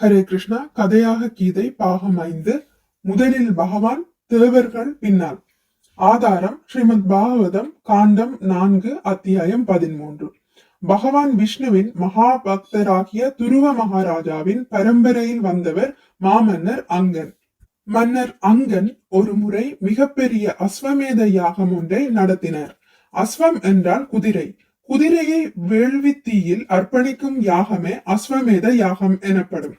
ஹரே கிருஷ்ணா கதையாக கீதை பாகம் ஐந்து. முதலில் பகவான் தேவர்கள் பின்னால். ஆதாரம் ஸ்ரீமத் பாகவதம் காண்டம் நான்கு அத்தியாயம் பதிமூன்று பகவான் விஷ்ணுவின் மகா பக்தராகிய துருவ மகாராஜாவின் பரம்பரையில் வந்தவர் மாமன்னர் அங்கன். மன்னர் அங்கன் ஒரு முறை மிகப்பெரிய அஸ்வமேத யாகம் ஒன்றை நடத்தினார். அஸ்வம் என்றால் குதிரை. குதிரையை வேள்வி தீயில் அர்ப்பணிக்கும் யாகமே அஸ்வமேத யாகம் எனப்படும்.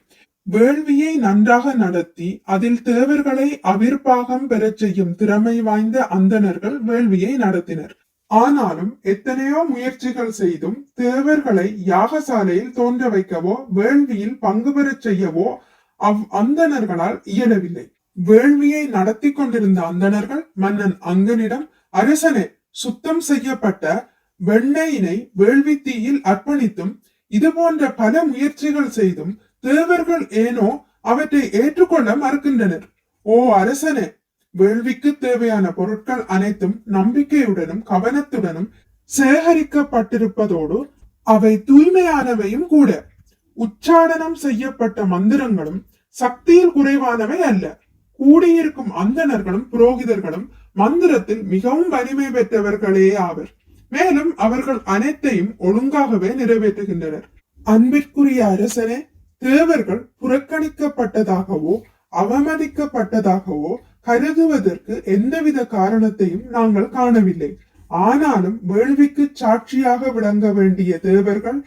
வேள்வியை நன்றாக நடத்தி அதில் தேவர்களை அவிர்பாகம் பெறச் செய்யும் திறமை வாய்ந்த அந்தணர்கள் வேள்வியை நடத்தினர். ஆனாலும் எத்தனையோ முயற்சிகள் செய்தும் தேவர்களை யாகசாலையில் தோன்ற வைக்கவோ வேள்வியில் பங்கு பெறச் செய்யவோ அவ் அந்தணர்களால் இயலவில்லை. வேள்வியை நடத்தி கொண்டிருந்த அந்தணர்கள் மன்னன் அங்கனிடம் அரசனே சுத்தம் செய்யப்பட்ட வெண்ணெயினை வேள்வி தீயில் அர்ப்பணித்தும் இது போன்ற பல முயற்சிகள் செய்தும் தேவர்கள் ஏனோ அவற்றை ஏற்றுக்கொள்ள மறுக்கின்றனர். ஓ அரசனே வேள்விக்கு தேவையான பொருட்கள் அனைத்தும் நம்பிக்கையுடனும் கவனத்துடனும் சேகரிக்கப்பட்டிருப்பதோடு அவை தூய்மையானவையும் கூட. உச்சாடனம் செய்யப்பட்ட மந்திரங்களும் சக்தியில் குறைவானவை அல்ல. கூடியிருக்கும் அந்தணர்களும் புரோகிதர்களும் மந்திரத்தில் மிகவும் வலிமை பெற்றவர்களே ஆவர். மேலும் அவர்கள் அனைத்தையும் ஒழுங்காகவே நிறைவேற்றுகின்றனர். அன்பிற்குரிய அரசனே தேவர்கள் புறக்கணிக்கப்பட்டதாகவோ அவமதிக்கப்பட்டதாகவோ கருதுவதற்கு எந்தவித காரணத்தையும் நாங்கள் காணவில்லை. ஆனாலும் வேள்விக்கு சாட்சியாக விளங்க வேண்டிய தேவர்கள்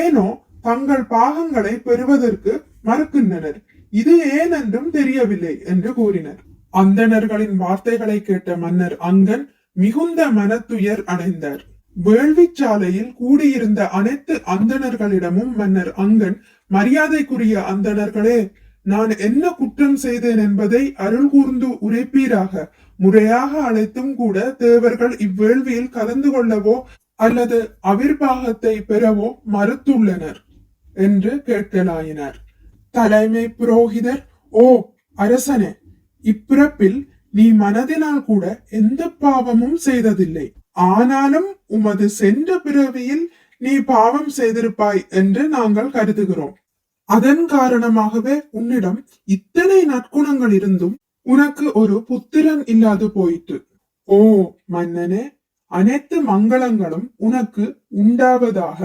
ஏனோ தங்கள் பாகங்களை பெறுவதற்கு மறுக்கின்றனர். இது ஏன் என்றும் தெரியவில்லை என்று கூறினர். அந்தணர்களின் வார்த்தைகளை கேட்ட மன்னர் அங்கன் மிகுந்த மனத்துயர் அடைந்தார். வேள்விச்சாலையில் கூடியிருந்த அனைத்து அந்தணர்களிடமும் மன்னர் அங்கன் மரியாதைக்குரிய அந்தணர்களே நான் என்ன குற்றம் செய்தேன் என்பதை அருள் கூர்ந்து உரைப்பீராக. முறையாக அழைத்தும் கூட தேவர்கள் இவ்வேள்வியில் கலந்து கொள்ளவோ அல்லது அவிர்வாகத்தை பெறவோ மறுத்துள்ளனர் என்று கேட்கலாயினார். தலைமை புரோகிதர் ஓ அரசனே இப்பிறப்பில் நீ மனதினால் கூட எந்த பாவமும் செய்ததில்லை. ஆனாலும் உமது சென்ற பிறவியில் நீ பாவம் செய்திருப்பாய் என்று நாங்கள் கருதுகிறோம். அதன் காரணமாகவே உன்னிடம் இத்தனை நற்குணங்கள் இருந்தும் உனக்கு ஒரு புத்திரன் இல்லாது போயிற்று. ஓ மன்னனே அனைத்து மங்களங்களும் உனக்கு உண்டாவதாக.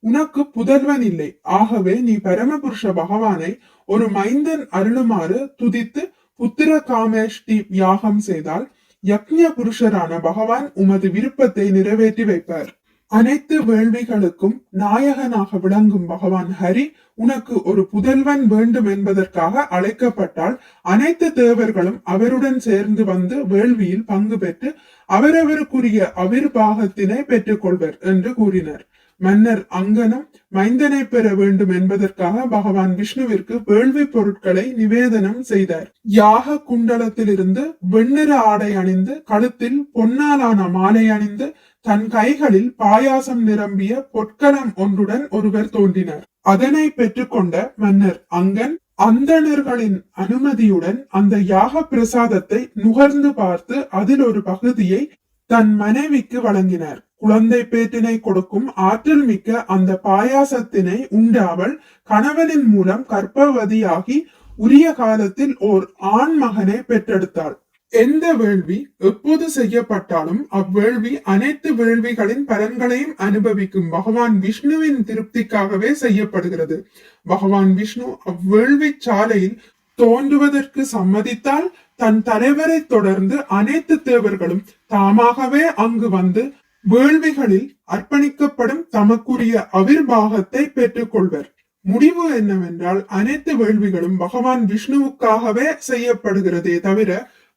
உனக்கு புதல்வன் இல்லை. ஆகவே நீ பரமபுருஷ பகவானை ஒரு மைந்தன் அருளுமாறு துதித்து புத்திர காமேஷ்டி யாகம் செய்தால் யக்ஞ புருஷரான பகவான் உமது விருப்பத்தை நிறைவேற்றி வைப்பார். அனைத்து வேள்விகளுக்கும் நாயகனாக விளங்கும் பகவான் ஹரி உனக்கு ஒரு புதல்வன் வேண்டும் என்பதற்காக அழைக்கப்பட்டால் அனைத்து தேவர்களும் அவருடன் சேர்ந்து வந்து வேள்வியில் பங்கு பெற்று அவரவருக்குரிய அவிர்பாகத்தினை பெற்றுக்கொள்வர் என்று கூறினர். மன்னர் அங்கனும் மைந்தனை பெற வேண்டும் என்பதற்காக பகவான் விஷ்ணுவிற்கு வேள்வி பொருட்களை நிவேதனம் செய்தார். யாக குண்டலத்திலிருந்து வெண்ணிற ஆடை அணிந்து கழுத்தில் பொன்னாலான மாலை அணிந்து தன் கைகளில் பாயாசம் நிரம்பிய பொற்களம் ஒன்றுடன் ஒருவர் தோன்றினார். அதனை பெற்றுக்கொண்ட மன்னர் அங்கன் அந்தணர்களின் அனுமதியுடன் அந்த யாக பிரசாதத்தை நுகர்ந்து பார்த்து அதில் ஒரு பகுதியை தன் மனைவிக்கு வழங்கினார். குழந்தை பேட்டினை கொடுக்கும் ஆற்றல் மிக்க அந்த பாயாசத்தினை உண்டாவள் கணவனின் மூலம் கர்ப்பவதியாகி உரிய காலத்தில் ஓர் ஆண் மகனை பெற்றெடுத்தாள். எந்த வேள்வி எப்போது செய்யப்பட்டாலும் அவ்வேள்வி அனைத்து வேள்விகளின் பலன்களையும் அனுபவிக்கும் பகவான் விஷ்ணுவின் திருப்திக்காகவே செய்யப்படுகிறது. பகவான் விஷ்ணு அவ்வேள்வி சாலையில் தோன்றுவதற்கு சம்மதித்தால் தன் தலைவரை தொடர்ந்து அனைத்து தேவர்களும் தாமாகவே அங்கு வந்து வேள்விகளில் அர்ப்பணிக்கப்படும் தமக்குரிய அவிர்வாகத்தை பெற்றுக்கொள்வர். முடிவு என்னவென்றால் அனைத்து வேள்விகளும் பகவான் விஷ்ணுவுக்காகவே செய்யப்படுகிறதே தவிர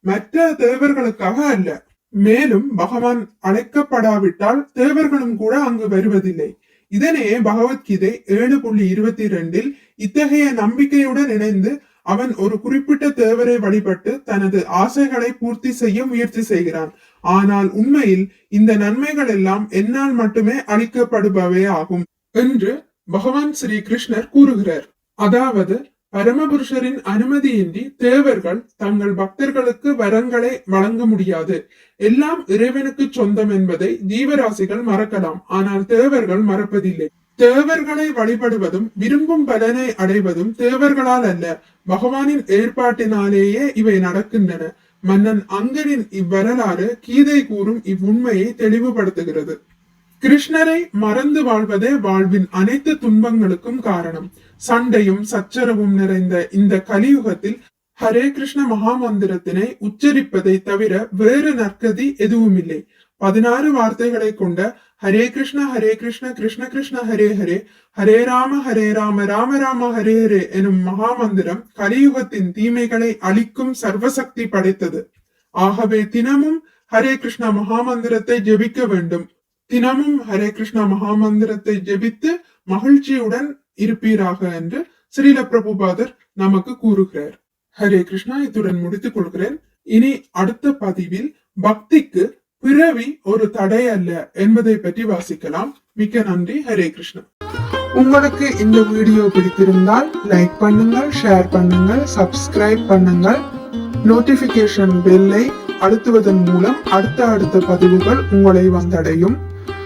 மற்ற தேவர்களுக்காக அல்ல. மேலும் பகவான் அழைக்கப்படாவிட்டால் தேவர்களும் கூட அங்கு வருவதில்லை. இதனையே பகவத்கீதை ஏழு புள்ளி இருபத்தி இரண்டில் இத்தகைய நம்பிக்கையுடன் இணைந்து அவன் ஒரு குறிப்பிட்ட தேவரை வழிபட்டு தனது ஆசைகளை பூர்த்தி செய்ய முயற்சி செய்கிறான். ஆனால் உண்மையில் இந்த நன்மைகள் எல்லாம் என்னால் மட்டுமே அளிக்கப்படுபவே ஆகும் என்று பகவான் ஸ்ரீ கிருஷ்ணர் கூறுகிறார். அதாவது பரமபுருஷரின் அனுமதியின்றி தேவர்கள் தங்கள் பக்தர்களுக்கு வரங்களை வழங்க முடியாது. எல்லாம் இறைவனுக்கு சொந்தம் என்பதை ஜீவராசிகள் மறக்கலாம். ஆனால் தேவர்கள் மறப்பதில்லை. தேவர்களை வழிபடுவதும் விரும்பும் பலனை அடைவதும் தேவர்களால் அல்ல. பகவானின் ஏற்பாட்டினாலேயே இவை நடக்கின்றன. மன்னன் அங்கனின் இவ்வரலாறு கீதை கூறும் இவ்வுண்மையை தெளிவுபடுத்துகிறது. கிருஷ்ணரை மறந்து வாழ்வதே வாழ்வின் அனைத்து துன்பங்களுக்கும் காரணம். சண்டையும் சச்சரவும் நிறைந்த இந்த கலியுகத்தில் ஹரே கிருஷ்ண மகாமந்திரத்தினை உச்சரிப்பதை தவிர வேறு நற்கதி எதுவும் இல்லை பதினாறு வார்த்தைகளை கொண்ட ஹரே கிருஷ்ண ஹரே கிருஷ்ண கிருஷ்ண கிருஷ்ண ஹரே ஹரே ஹரே ராம ஹரே ராம ராம ராம ஹரே ஹரே எனும் மகாமந்திரம் கலியுகத்தின் தீமைகளை அழிக்கும் சர்வசக்தி படைத்தது. ஆகவே தினமும் ஹரே கிருஷ்ண மகாமந்திரத்தை ஜெபிக்க வேண்டும். தினமும் ஹரே கிருஷ்ணா மகாமந்திரத்தை ஜெபித்து மகிழ்ச்சியுடன் இருப்பீராக என்று ஸ்ரீல பிரபுபாதர் நமக்கு கூறுகிறார். ஹரே கிருஷ்ணா இத்துடன் முடித்துக் கொள்கிறேன். இனி அடுத்த பதிவில் பக்திக்கு பிறவி ஒரு தடை அல்ல என்பதை பற்றி வாசிக்கலாம். மிக்க நன்றி ஹரே கிருஷ்ணா. உங்களுக்கு இந்த வீடியோ பிடித்திருந்தால் லைக் பண்ணுங்கள் ஷேர் பண்ணுங்கள் சப்ஸ்கிரைப் பண்ணுங்கள். நோட்டிபிகேஷன் பெல்லை அழுத்துவதன் மூலம் அடுத்த அடுத்த பதிவுகள் உங்களை வந்தடையும்.